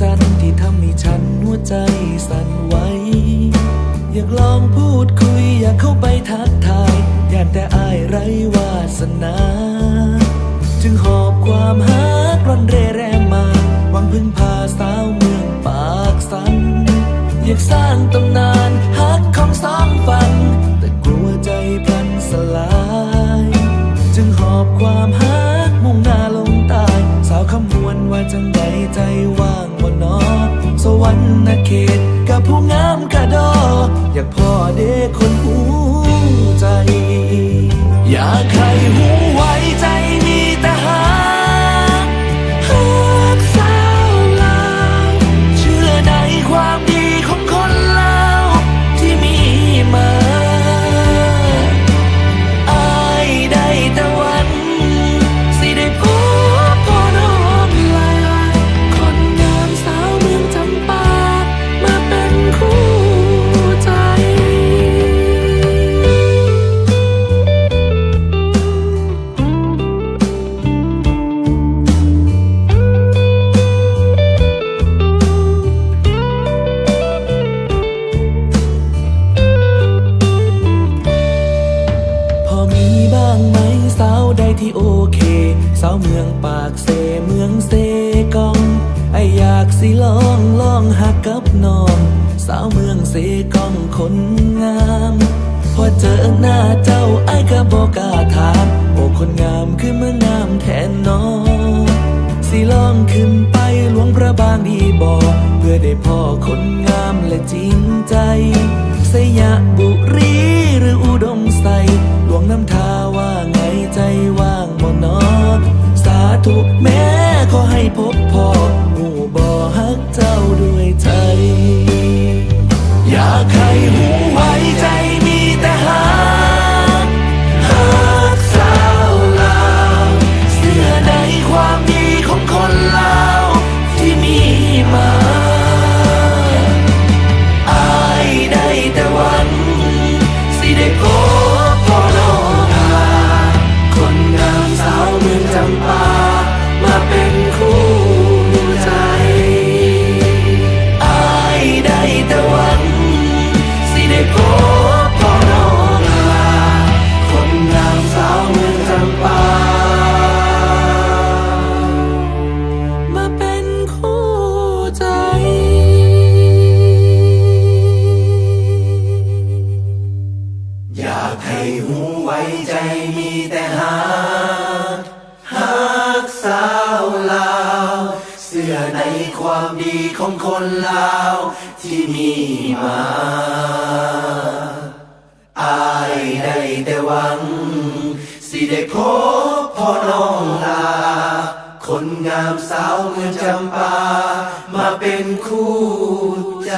จันทร์ที่ทำให้ฉันหัวใจสั่นไหวอยากลองพูดคุยอยากเข้าไปทักทายอยากแต่อายไรวาสนา จึงหอบความฮักร่อนเร่แรงมา หวังพึ่งพาสาวเมืองปากสัน อยากสร้างตำนานฮักของสองฝั่ง ใดใจว่างบ่นอสวรรค์เขตกับผู้งามกระดอ อยากพ่อเด็กคนหู ที่โอเค สาวเมืองปากเซเมืองเซกอง ไออยากสิลองลองหักกับน้อง สาวเมืองเซกองคนงาม พอเจอหน้าเจ้าไอ้ก็บอกกาถามโอ้คนงามคือเมืองงามแทนน้องสิลองขึ้นไปหลวงพระบางดีบอกเพื่อได้พ่อคนงามและจริงใจ สยะบุรีหรืออุดม สิไความดีของคนลาวที่มีมาอายได้แต่หวัง สิได้พบพ่อน้องลา คนงามสาวเมืองจำปา มาเป็นคู่ใจ